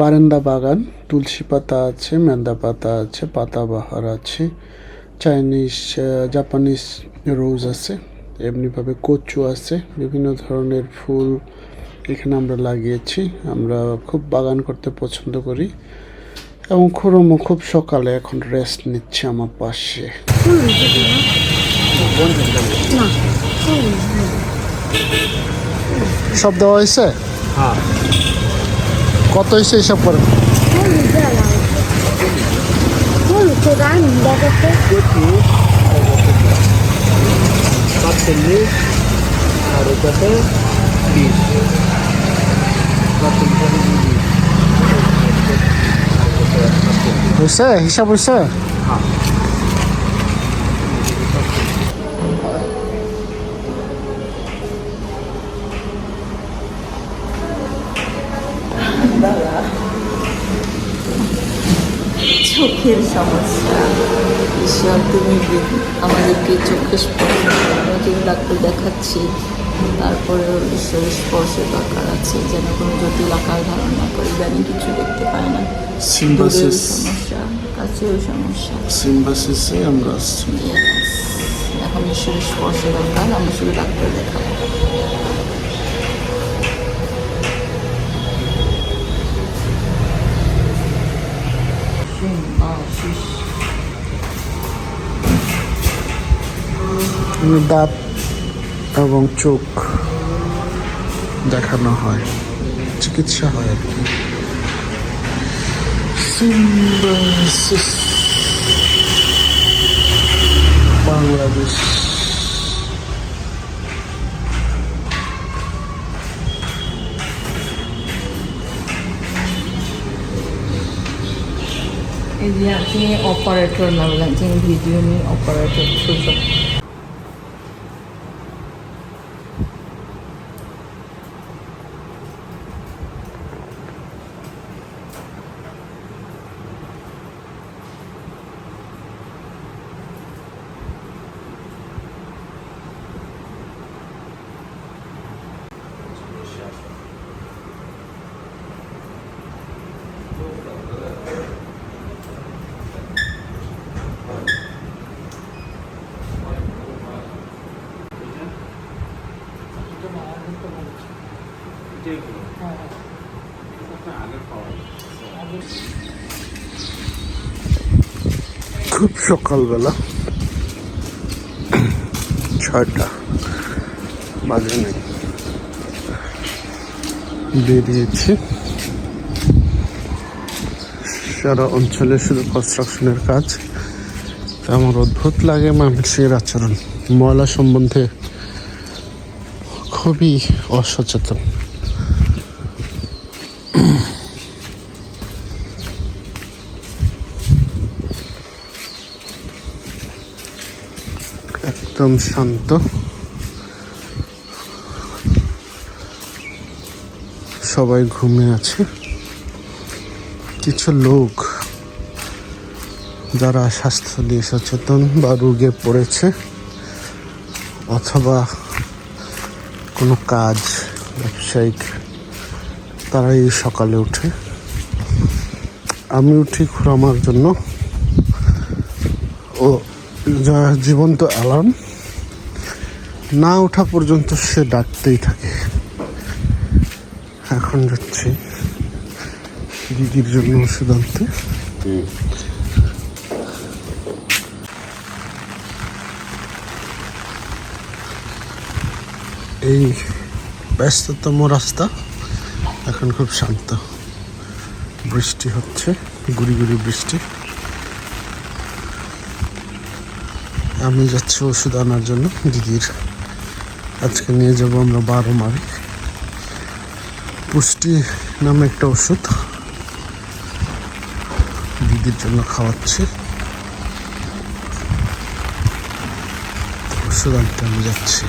বারান্দা বাগান তুলসী পাতা আছে ম্যান্দা পাতা আছে পাতাবাহার আছে চাইনিজ জাপানিজ রোজ আছে এমনিভাবে কচু আছে বিভিন্ন ধরনের ফুল এখানে আমরা লাগিয়েছি আমরা খুব বাগান করতে পছন্দ করি। এবং খুরমও খুব সকালে এখন রেস্ট নিচ্ছে আমার পাশে। সব দেওয়া হয়েছে? হ্যাঁ। কত হয়েছে হিসাব করে? হলুদটা দেখাচ্ছে কচু পাঁচচল্লিশ আর ওটাতে বিশ হয়েছে? হিসাব হয়েছে? চোখের সমস্যা। ঈশ্বর তুমি আমাদেরকে চোখের স্পর্শ নতুন ডাক্তার দেখাচ্ছি তারপরে ঈশ্বরের স্পর্শ দরকার আছে যেন কোনো জটিল আকার ধারণ না করে জানি কিছু দেখতে পায় না। সিম্বাসিস। সমস্যা কাছেও সমস্যা। সিম্বাসিসে আমরা আসছি এখন ঈশ্বরের স্পর্শ দরকার আমরা শুধু ডাক্তার দেখাবো। দাঁত এবং চোখ দেখানো হয়। চিকিৎসা হয় আর কি। বাংলাদেশ। যে আপনি অপারেটর নামলেন যে ভিডিও নিয়ে অপারেটর সুযোগ খুব সকালবেলা। ছয়টা। বাজে নেই। বেরিয়েছি। সারা অঞ্চলে শুধু কনস্ট্রাকশনের কাজ। আমার অদ্ভুত লাগে মানুষের আচরণ। ময়লা সম্বন্ধে খুবই অসচেতন। একদম শান্ত। সবাই ঘুমে আছে। কিছু লোক যারা স্বাস্থ্য নিয়ে সচেতন বা রোগে পড়েছে অথবা কোনো কাজ, ব্যবসায়িক তারা এই সকালে উঠে। আমি উঠি খুরামার জন্য। ও জীবন্ত অ্যালার্ম না ওঠা পর্যন্ত সে ডাকতেই থাকে। এখন যাচ্ছি দিদির জন্য ওষুধ আনতে এই ব্যস্ততম রাস্তা এখন খুব শান্ত। বৃষ্টি হচ্ছে, গুড়ি গুড়ি বৃষ্টি। আমি যাচ্ছি ওষুধ আনার জন্য দিদির। আজকে নিয়ে যাব আমরা বারো মারি পুষ্টি নামে একটা ওষুধ। দিদির জন্য খাওয়াচ্ছি। ওষুধ আনতে আমি যাচ্ছি।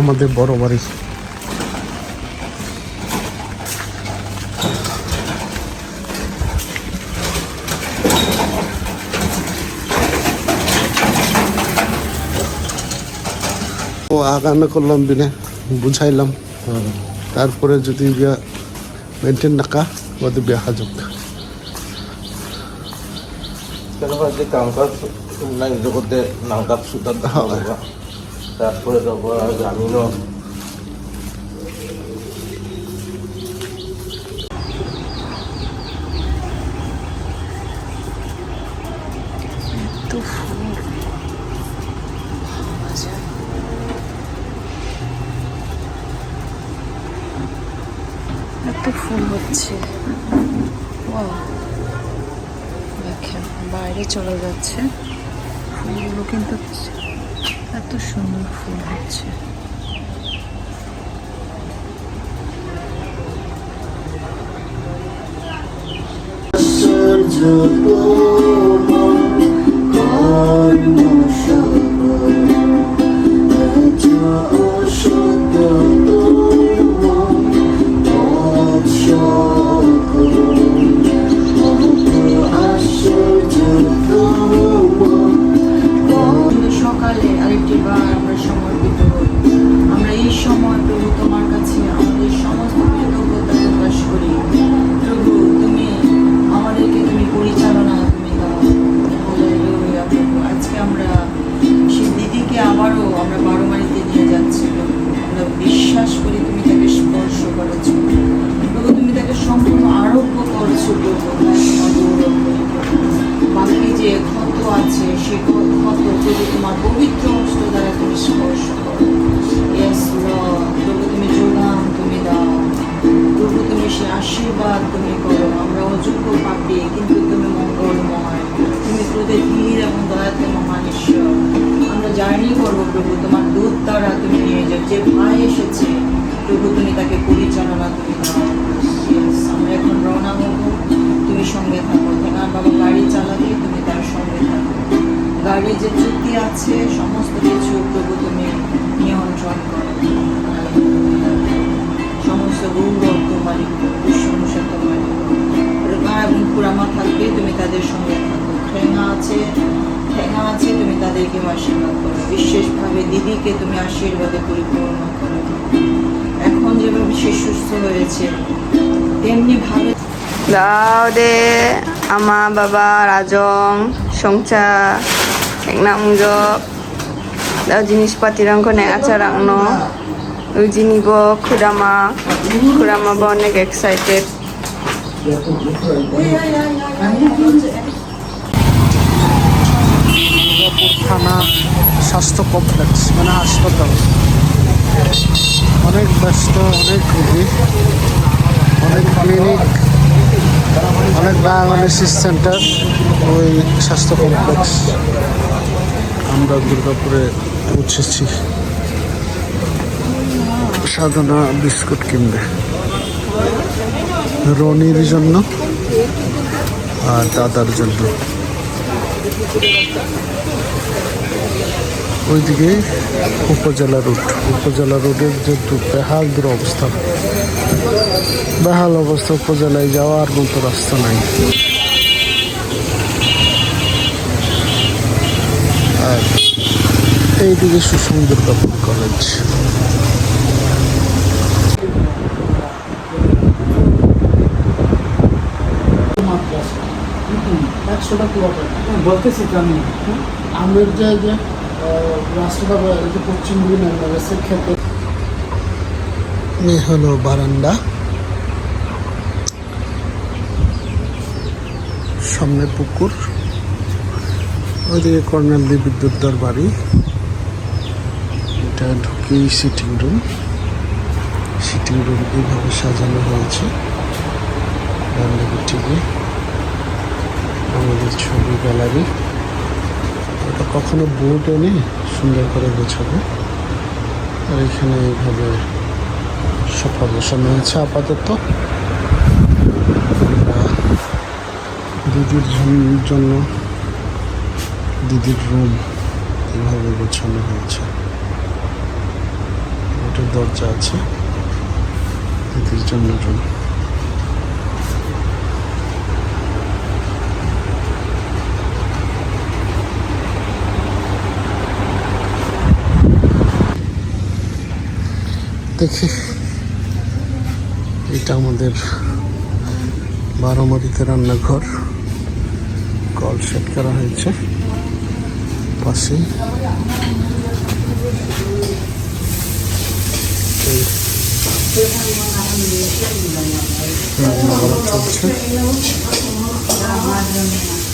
আমাদের বড় বাড়ি আগানো করলাম বিনা বুঝাইলাম। তারপরে যদি বিয়া মেনটেন নাকা ওদের বিয়া হাজক তারপরে তারপর গ্রামীণ তো ফুল এত ফুল হচ্ছে Wow! দেখেন বাইরে চলে যাচ্ছে। ফুলগুলো কিন্তু এত সুন্দর ফুল হচ্ছে। গৌরব তোমারই প্রশংসা তোমারই এবং পুরামা থাকবে তুমি তাদের সঙ্গে থাকো। ঠেঙা আছে ঠেঙা আছে, তুমি তাদেরকে আশীর্বাদ করো। বিশেষভাবে দিদিকে তুমি আশীর্বাদে পরিপূর্ণ করো। এখন যেভাবে সে সুস্থ হয়েছে, তেমনি ভাবে দাও দে আমা বাবা রাজং সংচা একনামজok daw জিনিসপাতিরং ko acarang no Ujini bo kurama kurama অনেক দুর্গাপুর থানা স্বাস্থ্য কমপ্লেক্স মানে হাসপাতাল। অনেক ব্যস্ত, অনেক রোগী, অনেক ক্লিনিক অনেক ডায়াগনোসিস সেন্টার ওই স্বাস্থ্য কমপ্লেক্স আমরা দুর্গাপুরে পৌঁছেছি। সাধনা বিস্কুট কিনবে। রনির জন্য আর দাদার জন্য। ওইদিকে উপজেলা রোড। উপজেলা রোডের যে বেহাল দুরবস্থা বেহাল অবস্থা উপজেলায় যাওয়ার মতো রাস্তা নাই। আর এইদিকে সুসুন্দর কাপুর কলেজ। একশোটা কিলোমিটার বলতেছি তো আমি। আমের যে যে রাস্তাটা যে পশ্চিম দিকে নামবে সেক্ষেত্রে এই হলো বারান্দা। সামনে পুকুর। ওইদিকে কর্নেল বিদ্যুৎদার বাড়ি। এটা ঢুকেই সিটিং রুম সিটিং রুম এইভাবে সাজানো হয়েছে। টিভি আমাদের ছবি গ্যালারি। ওটা কখনো বোর্ড এনে সুন্দর করে গোছাবো। আর এখানে এইভাবে সোফা বসানো হয়েছে আপাতত। দিদির জন- জন্য দিদির রুম এইভাবে গোছানো হয়েছে। একটা দরজা আছে। দিদির জন্য রুম দেখি। এটা আমাদের বারোমারিতে রান্নাঘর। কল সেট করা হয়েছে। পাশে চলছে।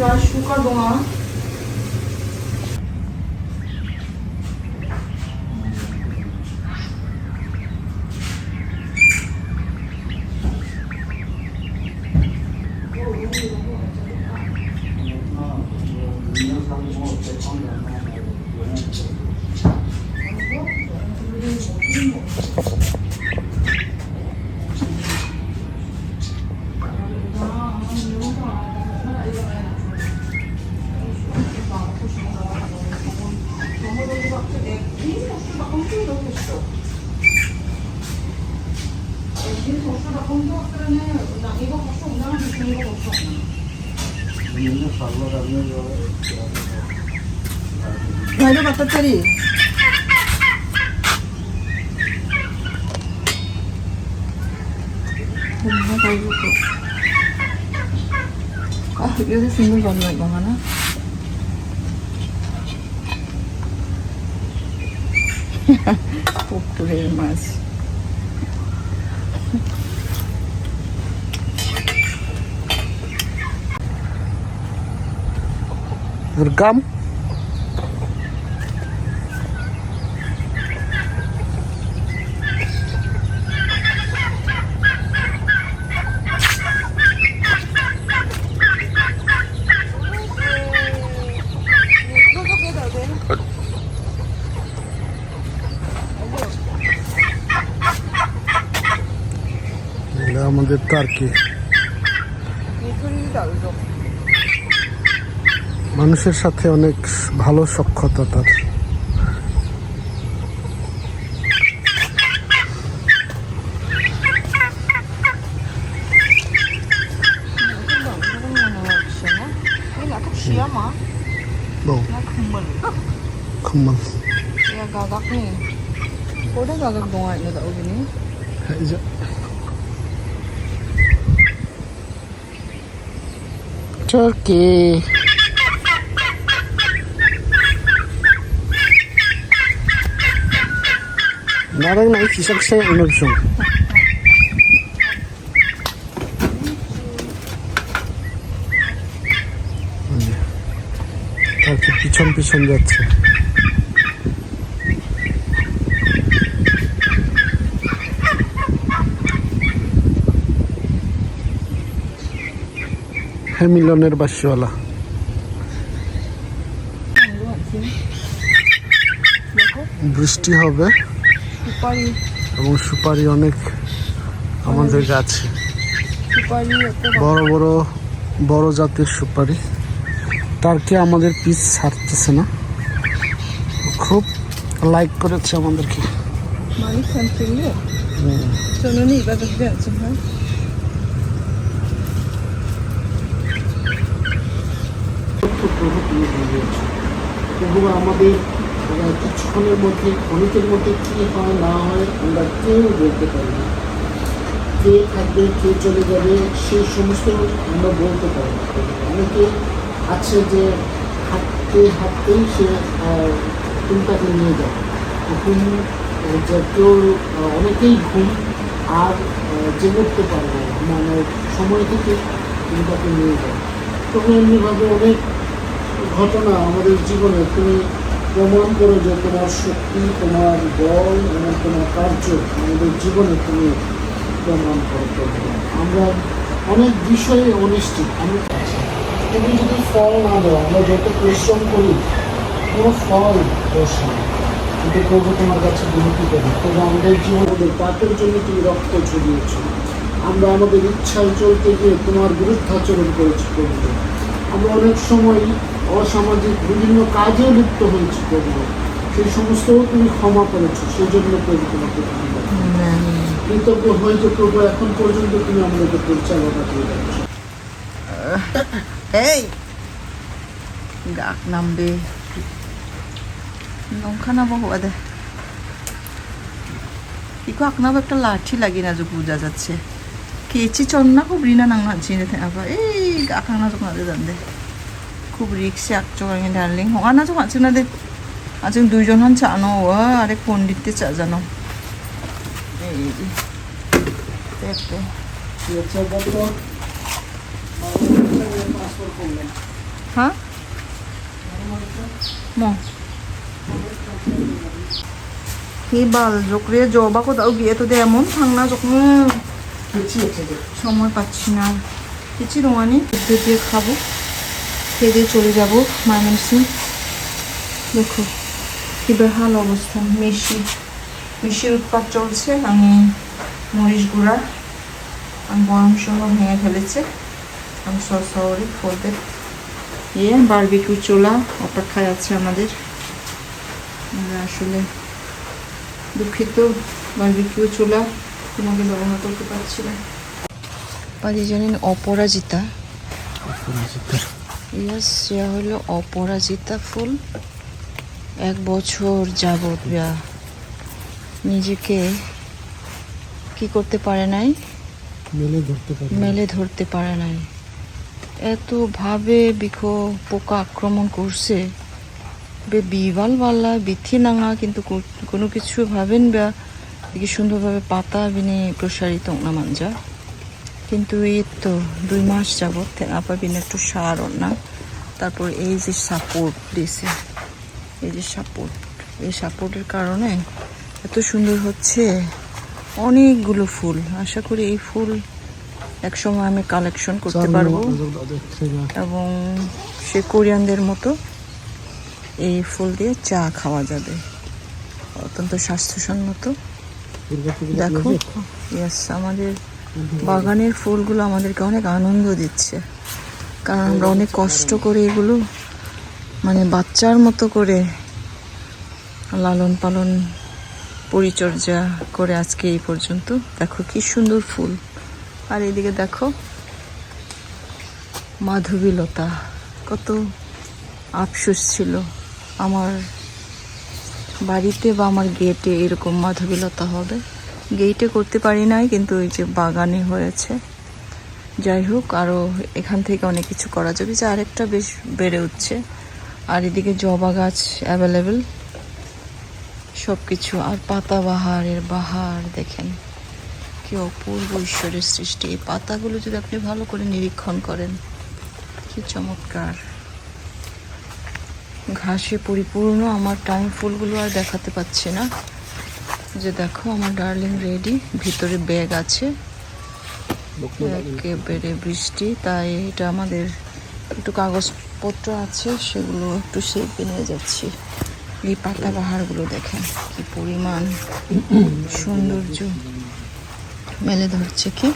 야아 বাইরে বাচ্চার চারি 아, 요새 숨는 거 없나, 이거 하나? পুকুরের মাছ Rekam. করকে মানুষের সাথে অনেক ভালো সক্ষতা তার Kumbal. Ya gagak nih. Udah gagak dong aja tak begini. Aja. Turkey. Narang na isisag sa inunsong. তাকে পিছন পিছন যাচ্ছে হ্যামিলনের বাসিওয়ালা বৃষ্টি হবে এবং সুপারি অনেক আমাদের গাছে. বড় বড় বড় জাতের সুপারি। তার তারকে আমাদের পিস ছাড়তেছে না? খুব লাইক করেছে আমাদেরকে। Din. So, ha? এবং আমাদের কিছুক্ষণের মধ্যে ক্ষণিকের মধ্যে কী হয় না হয় আমরা কেউ বলতে পারি না কে থাকবে কে চলে যাবে সেই সমস্ত আমরা বলতে পারি অনেকে আছে যে হাঁটতে হাঁটতেই সে ঘুমটাকে নিয়ে যায় ঘুম কেউ অনেকেই ঘুম আর যে উঠতে পারে না মানে সময় থেকে ঘুমটাকে নিয়ে যায় তবে এমনিভাবে অনেক ঘটনা আমাদের জীবনে তুমি প্রমাণ করো যে তোমার শক্তি, তোমার বল এবং তোমার কার্য আমাদের জীবনে তুমি প্রমাণ করো আমরা অনেক বিষয়ে অনিশ্চিত। আমি তুমি যদি ফল না দাও, আমরা যত পরিশ্রম করি, কোনো ফল দোষ না এটা করব তোমার কাছে বিরতি দেবে তবে আমাদের জীবনের পাপের জন্য তুমি রক্ত ছড়িয়েছ আমরা আমাদের ইচ্ছায় চলতে গিয়ে তোমার বিরুদ্ধাচরণ করেছি করব আমরা অনেক সময় অসামাজিক বিভিন্ন কাজেও লিপ্ত হয়েছি করব সেই সমস্তও তুমি ক্ষমা করেছ সেই জন্য প্রভু তোমাকে কৃতজ্ঞ হয়েছে প্রভু এখন পর্যন্ত তুমি আমাদেরকে পরিচালনা করে যাচ্ছ। এই gak nambe নংখানা বহুয়া দে। ইকো আপনার একটা লাঠি লাগি না যে বুঝা যাচ্ছে। কেচি চন্না খুব রিনা নাংনা চিনে থাকা এই গাখানা যখন আদে জান খুব রিক্সে আকচক আমি ডার্লিং হওয়া যখন আছে না দে আজ দুইজন হন চানো, ও আরেক পণ্ডিততে চা জানো। এই যে পেঁপে কি হচ্ছে বলো ট্রান্সফার করলেন হ্যাঁ 뭐 হিবাল জোকরে জবা কোথাও গিয়ে তো দে, এমন থাংনা যখন সময় পাচ্ছি না। কিছু রোমানি দিয়ে খাব। খেয়ে চলে যাব ময়মনসিং দেখো কি বেহাল অবস্থা, মিশি, মিশির উৎপাদ চলছে, আমি মরিচ গুঁড়া আমি গরম সহ ভেঙে ফেলেছে। আমি সরি ফোলতে ইয়ে বারবিকিউ চোলা, অপেক্ষায় আছে আমাদের। আসলে দুঃখিত বারবিকিউ চোলা তোমাকে ব্যবহার করতে পারছি না। জানেন, অপরাজিতা। ইয়াস ইয়া হলো অপরাজিতা ফুল। এক বছর যাবৎ ইয়া নিজেকে কি করতে পারে নাই? মেলে ধরতে পারি মেলে ধরতে পারে নাই। এতভাবে বিখো পোকা আক্রমণ করছে। বে বিবাল বাল্লা বিথি নাঙা কিন্তু কোনো কিছু ভাবেন বা সুন্দরভাবে পাতা বিনে প্রসারিত না মাঞ্জা কিন্তু এই তো দুই মাস যাবৎ থেঙাপা বিনে একটু সার না। তারপর এই যে সাপোর্ট দিছে এই যে সাপোর্ট এই সাপোর্টের কারণে এত সুন্দর হচ্ছে অনেকগুলো ফুল। আশা করি এই ফুল এক সময় আমি কালেকশন করতে পারব। এবং সে কোরিয়ানদের মতো এই ফুল দিয়ে চা খাওয়া যাবে। অত্যন্ত স্বাস্থ্যসম্মত। দেখো ইয়াস আমাদের বাগানের ফুলগুলো আমাদেরকে অনেক আনন্দ দিচ্ছে। কারণ আমরা অনেক কষ্ট করে এগুলো মানে বাচ্চার মতো করে লালন পালন, পরিচর্যা করে আজকে এই পর্যন্ত। দেখো কি সুন্দর ফুল। আর এদিকে দেখো মাধবীলতা, কত আফসোস ছিল। আমার বাড়িতে বা আমার গেটে এরকম মাধবীলতা হবে। গেটে করতে পারি নাই, কিন্তু ওই যে বাগানে হয়েছে। যাই হোক আরও এখান থেকে অনেক কিছু করা যাবে। যে আরেকটা বেশ বেড়ে উঠছে। আর এদিকে জবা গাছ অ্যাভেলেবেল সব কিছু আর পাতা বাহারের বাহার, দেখেন। কি অপূর্ব ঈশ্বরের সৃষ্টি। এই পাতাগুলো যদি আপনি ভালো করে নিরীক্ষণ করেন, কি চমৎকার। ঘাসে পরিপূর্ণ, আমার টাইম ফুলগুলো আর দেখাতে পাচ্ছি না। যে দেখো আমার ডার্লিং রেডি, ভিতরে ব্যাগ আছে। একেবারে বৃষ্টি, তাই এটা আমাদের একটু কাগজপত্র আছে, সেগুলো একটু শেপে নিয়ে যাচ্ছি। এই পাতা বাহারগুলো দেখেন, কি পরিমাণ সৌন্দর্য। মেলে ধরছে কি?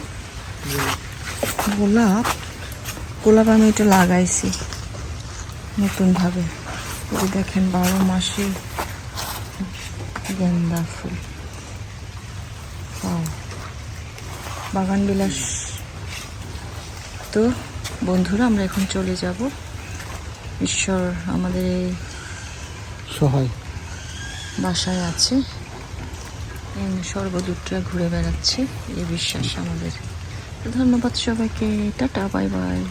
গোলাপ। গোলাপ আমি এটা লাগাইছি নতুনভাবে। দেখেন বারো মাসে গেন্দা ফুল. বাগান বিলাস। তো বন্ধুরা আমরা এখন চলে যাব। ঈশ্বর আমাদের এই সহায়। বাসায় আছে। এই সর্বদূতরা ঘুরে বেড়াচ্ছে। এই বিশ্বাস আমাদের। ধন্যবাদ সবাইকে। Tata bye bye.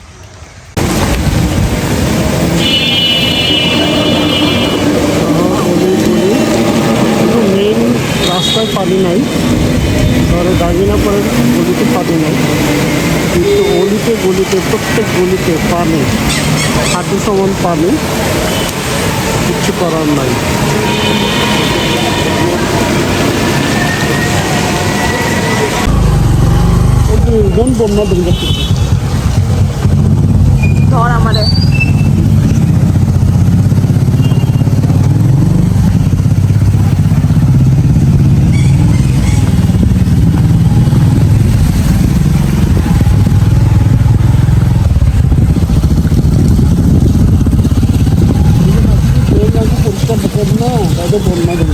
রাস্তায় পানি নাই। ধরো পরে গলিতে পানি নাই। কিন্তু অলিতে গলিতে, প্রত্যেক গলিতে পানি হাঁটু সমান পানি কিচ্ছু করার নাই। বন্যা দুর্গা ধর আমারে। 这个没